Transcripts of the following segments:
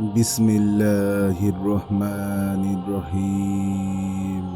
বিসমিল্লাহির রহমানির রহিম।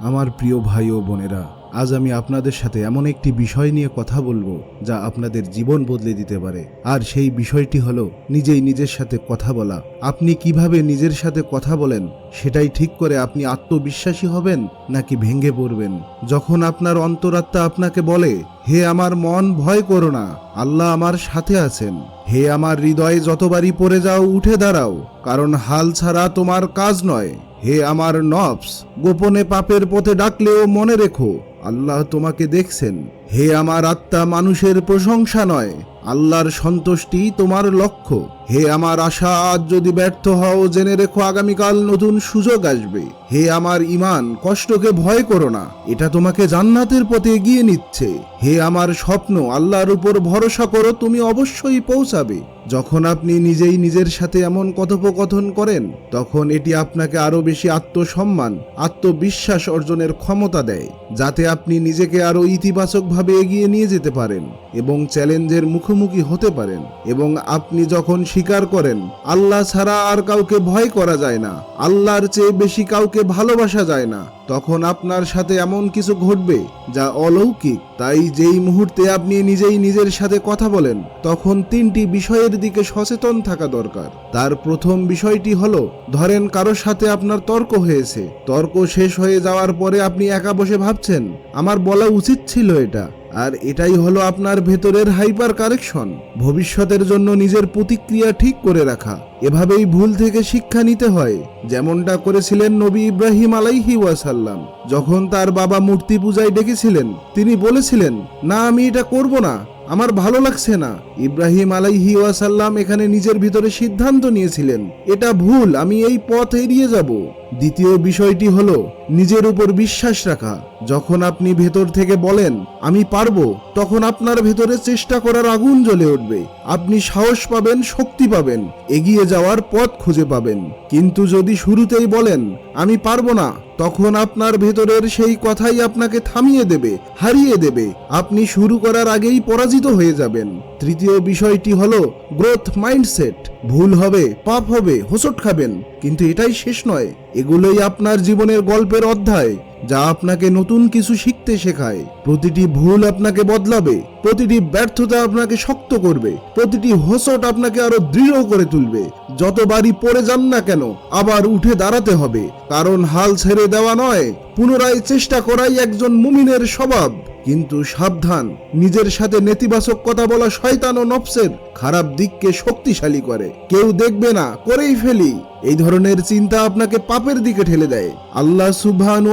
আমার প্রিয় ভাই ও বোনেরা আজ আমি আপনাদের সাথে এমন একটি বিষয় নিয়ে কথা বলব যা আপনাদের জীবন বদলে দিতে পারে। আর সেই বিষয়টি হলো নিজেই নিজের সাথে কথা বলা। আপনি কীভাবে নিজের সাথে কথা বলেন, সেটাই ঠিক করে আপনি আত্মবিশ্বাসী হবেন নাকি ভেঙে পড়বেন? যখন আপনার অন্তরাত্মা আপনাকে বলে, হে আমার মন, ভয় করো না। আল্লাহ আমার সাথে আছেন। হে আমার হৃদয়ে যতবারই পড়ে যাও, উঠে দাঁড়াও। কারণ হাল ছাড়া তোমার কাজ নয়। হে আমার নফস, গোপনে পাপের পথে ডাকলেও মনে রেখো। আল্লাহ তোমাকে দেখছেন। হে আমার আত্মা, মানুষের প্রশংসা নয়। আল্লাহর সন্তুষ্টি তোমার লক্ষ্য। হে আমার আশা, আজ যদি ব্যর্থ হও, জেনে রেখো আগামীকাল নতুন সুযোগ আসবে। হে আমার ইমান কষ্টকে ভয় করো না। এটা তোমাকে জান্নাতের পথে এগিয়ে নিচ্ছে। হে আমার স্বপ্ন, আল্লাহর উপর ভরসা করো, তুমি অবশ্যই পৌঁছাবে। যখন আপনি নিজেই নিজের সাথে এমন কথোপকথন করেন, তখন এটি আপনাকে আরও বেশি আত্মসম্মান, আত্মবিশ্বাস অর্জনের ক্ষমতা দেয়, যাতে আপনি নিজেকে আরও ইতিবাচকভাবে এগিয়ে নিয়ে যেতে পারেন এবং চ্যালেঞ্জের মুখোমুখি হতে পারেন এবং আপনি যখন স্বীকার করেন, আল্লাহ ছাড়া আর কাউকে ভয় করা যায় না, আল্লাহর চেয়ে বেশি কাউকে ভালোবাসা যায় না, তখন আপনার সাথে এমন কিছু ঘটবে যা অলৌকিক। তাই যেই মুহূর্তে আপনি নিজেই নিজের সাথে কথা বলেন, তখন তিনটি বিষয়ের দিকে সচেতন থাকা দরকার। তার প্রথম বিষয়টি হলো, ধরেন কারোর সাথে আপনার তর্ক হয়েছে। তর্ক শেষ হয়ে যাওয়ার পরে আপনি একা বসে ভাবছেন, আমার বলা উচিত ছিল এটা। আর এটাই হলো আপনার ভেতরের হাইপার কারেকশন ভবিষ্যতের জন্য নিজের প্রতিক্রিয়া ঠিক করে রাখা। এভাবেই ভুল থেকে শিক্ষা নিতে হয়। যেমনটা করেছিলেন নবী ইব্রাহিম আলাইহি ওয়াসাল্লাম। যখন তার বাবা মূর্তি পূজায় ডেকেছিলেন, তিনি বলেছিলেন, না, আমি এটা করব না। আমার ভালো লাগছে না। ইব্রাহিম আলাইহি ওয়াসাল্লাম এখানে নিজের ভিতরে সিদ্ধান্ত নিয়েছিলেন। এটা ভুল, আমি এই পথ এড়িয়ে যাব। দ্বিতীয় বিষয়টি হলো, নিজের উপর বিশ্বাস রাখা। যখন আপনি ভেতর থেকে বলেন, আমি পারব, তখন আপনার ভেতরে চেষ্টা করার আগুন জ্বলে উঠবে। আপনি সাহস পাবেন, শক্তি পাবেন, এগিয়ে যাওয়ার পথ খুঁজে পাবেন। কিন্তু যদি শুরুতেই বলেন, আমি পারব না, তখন আপনার ভেতরের সেই কথাই আপনাকে থামিয়ে দেবে, হারিয়ে দেবে। আপনি শুরু করার আগেই পরাজিত হয়ে যাবেন। তৃতীয় বিষয়টি হলো গ্রোথ মাইন্ডসেট ভুল হবে, পাপ হবে, হোঁচট খাবেন। কিন্তু এটাই শেষ নয়। এগুলোই আপনার জীবনের গল্পের অধ্যায়, যা আপনাকে নতুন কিছু শিখতে শেখায়। প্রতিটি ভুল আপনাকে বদলাবে, প্রতিটি ব্যর্থতা আপনাকে শক্ত করবে, প্রতিটি হোসট আপনাকে আরও দৃঢ় করে তুলবে। যতবারই পড়ে যান না কেন, আবার উঠে দাঁড়াতে হবে। কারণ হাল ছেড়ে দেওয়া নয়, পুনরায় চেষ্টা করাই একজন মুমিনের স্বভাব। কিন্তু সাবধান। নিজের সাথে নেতিবাচক কথা বলা শয়তান ও নফসের খারাপ দিককে শক্তিশালী করে। কেউ দেখবে না, করেই ফেলি। এই ধরনের চিন্তা আপনাকে পাপের দিকে ঠেলে দেয়। আল্লাহ সুবহানু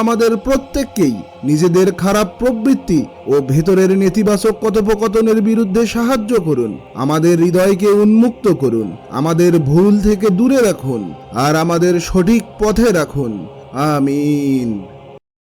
আমাদের প্রত্যেককেই নিজেদের খারাপ প্রবৃত্তি ও ভেতরের নেতিবাচক কথোপকথনের বিরুদ্ধে সাহায্য করুন। আমাদের হৃদয়কে উন্মুক্ত করুন। আমাদের ভুল থেকে দূরে রাখুন। আর আমাদের সঠিক পথে রাখুন। আমিন।